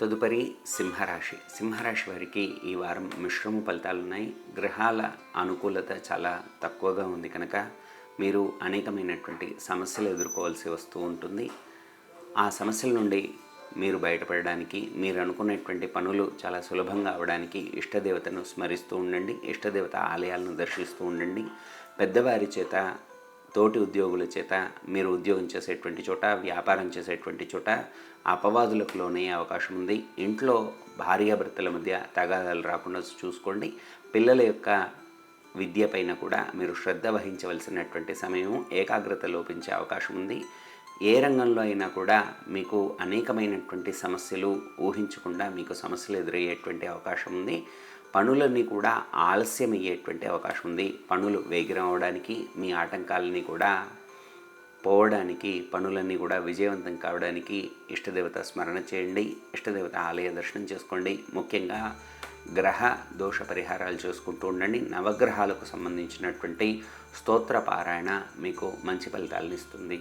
తదుపరి సింహరాశి. సింహరాశి వారికి ఈ వారం మిశ్రమ ఫలితాలు ఉన్నాయి. గ్రహాల అనుకూలత చాలా తక్కువగా ఉంది కనుక మీరు అనేకమైనటువంటి సమస్యలు ఎదుర్కోవాల్సి వస్తూ ఉంటుంది. ఆ సమస్యల నుండి మీరు బయటపడడానికి మీరు అనుకున్నటువంటి పనులు చాలా సులభంగా అవడానికి ఇష్టదేవతను స్మరిస్తూ ఉండండి. ఇష్టదేవత ఆలయాలను దర్శిస్తూ ఉండండి. పెద్దవారి చేత తోటి ఉద్యోగుల చేత మీరు ఉద్యోగం చేసేటువంటి చోట వ్యాపారం చేసేటువంటి చోట అపవాదులకు లోనయ్యే అవకాశం ఉంది. ఇంట్లో భార్యాభర్తల మధ్య తగాదాలు రాకుండా చూసుకోండి. పిల్లల యొక్క విద్య పైన కూడా మీరు శ్రద్ధ వహించవలసినటువంటి సమయం ఏకాగ్రత లోపించే అవకాశం ఉంది. ఏ రంగంలో అయినా కూడా మీకు అనేకమైనటువంటి సమస్యలు ఊహించకుండా మీకు సమస్యలు ఎదురయ్యేటువంటి అవకాశం ఉంది. పనులన్నీ కూడా ఆలస్యం అయ్యేటువంటి అవకాశం ఉంది. పనులు వేగిరం అవడానికి మీ ఆటంకాలని కూడా పోవడానికి పనులన్నీ కూడా విజయవంతం కావడానికి ఇష్టదేవత స్మరణ చేయండి. ఇష్టదేవత ఆలయ దర్శనం చేసుకోండి. ముఖ్యంగా గ్రహ దోష పరిహారాలు చేసుకుంటూ ఉండండి. నవగ్రహాలకు సంబంధించినటువంటి స్తోత్ర పారాయణ మీకు మంచి ఫలితాలను ఇస్తుంది.